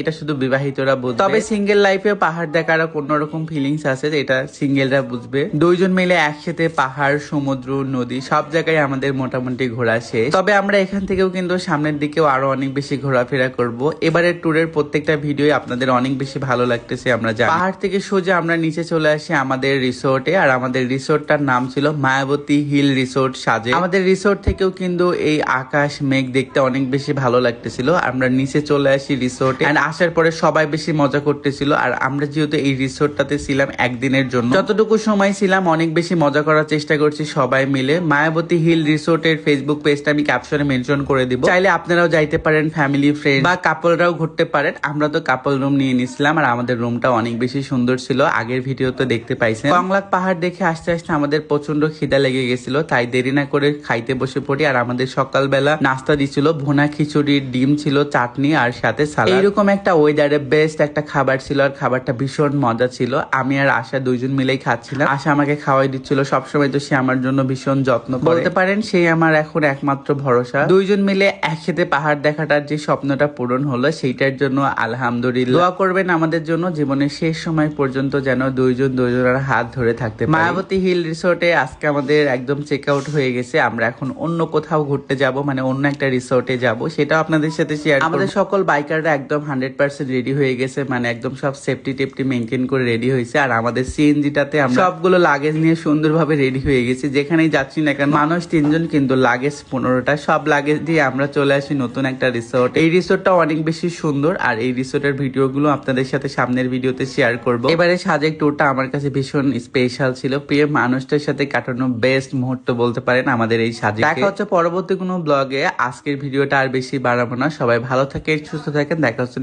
এটা শুধু বিবাহিতরা বুঝবে। তবে সিঙ্গেল লাইফে পাহাড় দেখার অন্যরকম ফিলিংস আছে এটা সিঙ্গেলরা বুঝবে। দুইজন মিলে একসাথে পাহাড়, সমুদ্র, নদী সব জায়গায় আমাদের মোটামুটি ঘোরা শেষ। তবে আমরা এখান থেকেও কিন্তু সামনের দিকেও আরও অনেক বেশি ঘোরাফেরা করব। এবারের ট্যুরের প্রত্যেকটা ভিডিও আপনাদের অনেক বেশি ভালো লাগতেছে, আমরা জানি। পাহাড় থেকে সোজা আমরা নিচে চলে আসি আমাদের রিসোর্টে, আর আমাদের রিসোর্টটার নাম ছিল মায়াবতী হিল রিসোর্ট সাজে। আমাদের রিসোর্ট থেকেও কিন্তু এই আকাশ, মেঘ দেখতে অনেক বেশি ভালো লাগতেছিল। আমরা নিচে চলে আসি রিসোর্টে। And আসার পরে সবাই বেশি মজা করতেছিল। আর আমরা যেহেতু এই রিসোর্টটাতে ছিলাম একদিনের জন্য, যতটুকু সময় ছিলাম অনেক বেশি মজা করার চেষ্টা করছি সবাই মিলে। মায়াবতী হিল রিসোর্টের ফেসবুক পেজটা আমি ক্যাপশনে মেনশন করে দিব। চাইলে আপনারাও যাইতে পারেন ফ্যামিলি ফ্রেন্ড বা কাপলরাও ঘুরতে পারেন। আমরা তো কাপল রুম নিয়ে নিছিলাম আর আমাদের রুমটা অনেক বেশি সুন্দর ছিল। আগের ভিডিওতে দেখতে পাইছেন। কংলাক পাহাড় দেখে আস্তে আস্তে আমাদের প্রচণ্ড খিদা লেগে গেছিল, তাই দেরি না করে খাইতে বসে পড়ি। আর আমাদের সকালবেলা নাস্তা দিছিল, ভোনা খিচুড়ি ডিম ছিল, চাটনি আর সাথে সালাদ। এইরকম একটা ওয়েদারে বেস্ট একটা খাবার ছিল আর খাবারটা ভীষণ মজা ছিল। আমি আর আশা দুইজন মিলেই খাচ্ছিলাম। আশা আমাকে খাওয়াই দিচ্ছিল। সবসময় তো সে আমার জন্য ভীষণ যত্ন। বলতে পারেন সেই আমার এখন একমাত্র ভরসা। দুইজন মিলে একসাথে পাহাড় দেখাটার যে স্বপ্নটা পূরণ হলো, সেইটার জন্য আলহামদুলিল্লাহ। দোয়া করবেন আমাদের জন্য জীবনের শেষ সময় পর্যন্ত যেন দুইজন দুইজনের হাত ধরে থাকতে মায়াবতী হিল রিসোর্টে আজকে আমাদের একদম চেক আউট হয়ে গেছে। আমরা এখন অন্য কোথাও ঘুরতে যাব মানে অন্য একটা রিসোর্টে যাব। সেটাও আপনাদের সাথে শেয়ার আমাদের সকল বাইকাররা একদম হান্ড্রেড পার্সেন্ট রেডি হয়ে গেছে মানে একদম সব সেফটি টেপটি মেনটেন করে রেডি হয়েছে। আর আমাদের সিএনজিটাতে আমরা সবগুলো লাগেজ নিয়ে সুন্দরভাবে রেডি হয়ে গেছি। যেখানেই যাচ্ছি না কেন, মানুষ তিনজন কিন্তু লাগেজ পনেরোটা, সব লাগেজ দিয়ে আমরা চলে আসি নতুন একটা রিসোর্ট এই রিসোর্টটা অনেক বেশি সুন্দর, আর এই রিসোর্টের ভিডিওগুলো আপনাদের সাথে সামনের ভিডিওতে শেয়ার করব। এবারে সাজেক ট্যুরটা আমার কাছে ভীষণ স্পেশাল ছিল। প্রিয় মানুষটার সাথে কাটানো বেস্ট মুহূর্ত বলতে পারেন আমাদের এই সাজে দেখা হচ্ছে পরবর্তী কোনো ব্লগে আজকের ভিডিওটা আর বেশি বাড়াবো না। সবাই ভালো থাকেন, সুস্থ থাকেন। দেখা হচ্ছে